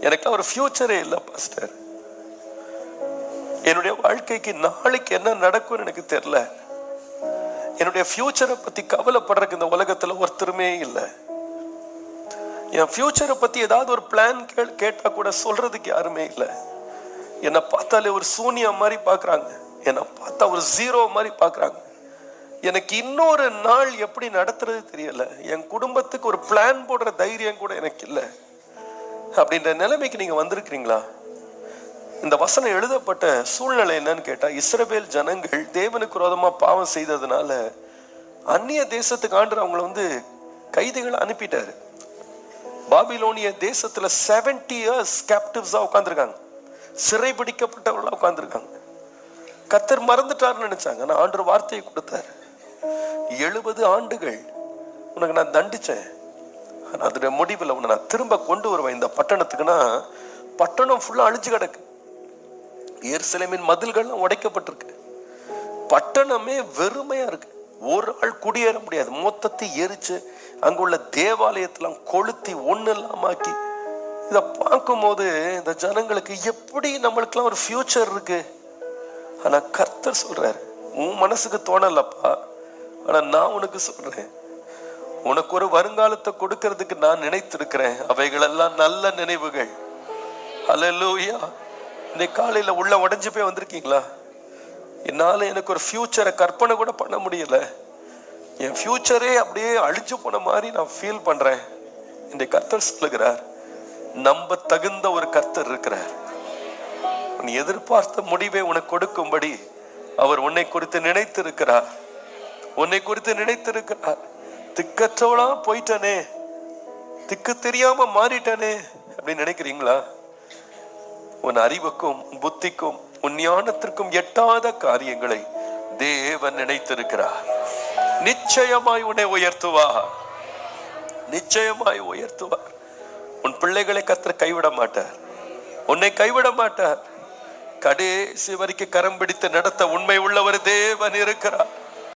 எனக்குலாம் ஒரு ஃபியூச்சரே இல்லை பாஸ்டர் என்னுடைய வாழ்க்கைக்கு நாளைக்கு என்ன நடக்கும்னு எனக்கு தெரியல. என்னுடைய ஃபியூச்சரை பத்தி கவலைப்படுறதுக்கு இந்த உலகத்துல ஒருத்தருமே இல்லை. என் ஃபியூச்சரை பத்தி ஏதாவது ஒரு பிளான் கேட்டா கூட சொல்றதுக்கு யாருமே இல்லை. என்னை பார்த்தாலே ஒரு சூனியம் மாதிரி பார்க்குறாங்க. என்னை பார்த்தா ஒரு ஜீரோ மாதிரி பார்க்குறாங்க. எனக்கு இன்னொரு நாள் எப்படி நடத்துறது தெரியல. என் குடும்பத்துக்கு ஒரு பிளான் போடுற தைரியம் கூட எனக்கு இல்லை. அப்படின்ற நிலைமைக்கு நீங்க வந்திருக்கிறீங்களா? இந்த வசனம் எழுதப்பட்ட சூழ்நிலை என்னன்னு கேட்டா இஸ்ரவேல் ஜனங்கள் தேவனுக்கு விரோதமா பாவம் செய்ததுனால அந்நிய தேசத்துக்கு ஆண்டு அவங்கள வந்து கைதிகளை அனுப்பிட்டாரு. பாபிலோனிய தேசத்துல 70 இயர்ஸ் கேப்டிவ்ஸா உட்காந்துருக்காங்க சிறை பிடிக்கப்பட்டவர்களாக உட்காந்துருக்காங்க கத்தர் மறந்துட்டாருன்னு நினைச்சாங்க. ஆனா ஆண்டு வார்த்தையை கொடுத்தாரு. எழுபது ஆண்டுகள் உனக்கு நான் தண்டிச்சேன். அதோட முடிவில் உன்னை நான் திரும்ப கொண்டு வருவேன் இந்த பட்டணத்துக்குன்னா பட்டணம் ஃபுல்லாக அழிஞ்சு கிடக்கு. எருசலேமின் மதில்கள்லாம் உடைக்கப்பட்டிருக்கு. பட்டணமே வெறுமையாக இருக்கு. ஒரு ஆள் குடியேற முடியாது. மொத்தத்தை எரிச்சு அங்குள்ள தேவாலயத்தெல்லாம் கொளுத்தி ஒன்று இல்லாமாக்கி இதை பார்க்கும்போது இந்த ஜனங்களுக்கு எப்படி நம்மளுக்கெல்லாம் ஒரு ஃபியூச்சர் இருக்கு? ஆனால் கர்த்தர் சொல்கிறாரு உன் மனசுக்கு தோணலப்பா. ஆனால் நான் உனக்கு சொல்கிறேன் உனக்கு ஒரு வருங்காலத்தை கொடுக்கறதுக்கு நான் நினைத்திருக்கிறேன். அவைகளெல்லாம் நல்ல நினைவுகள். அலலூயா இன்னைக்கு காலையில் உள்ள உடஞ்சு போய் வந்திருக்கீங்களா? என்னால் எனக்கு ஒரு ஃபியூச்சரை கற்பனை கூட பண்ண முடியல. என் ஃபியூச்சரே அப்படியே அழிஞ்சு போன மாதிரி நான் ஃபீல் பண்ணுறேன் இந்த கர்த்தர் சொல்லுகிறார் நம்ப தகுந்த ஒரு கர்த்தர் இருக்கிறார். நீ எதிர்பார்த்த முடிவை உனக்கு கொடுக்கும்படி அவர் உன்னை குறித்து நினைத்திருக்கிறார். உன்னை குறித்து நினைத்திருக்கிறார். திக்கற்றவளா போயிட்டானே. திக்கு தெரியாம மாறிட்டானே அப்படின்னு நினைக்கிறீங்களா? உன் அறிவுக்கும் புத்திக்கும் உன் ஞானத்திற்கும் எட்டாத காரியங்களை தேவன் நினைத்திருக்கிறார். நிச்சயமாய் உன்னை உயர்த்துவா நிச்சயமாய் உயர்த்துவார். உன் பிள்ளைகளை கத்திர கைவிட மாட்டார். உன்னை கைவிட மாட்டார். கடைசி வரைக்கும் கரம் பிடித்து நடத்த உண்மை உள்ளவர் தேவன் இருக்கிறார்.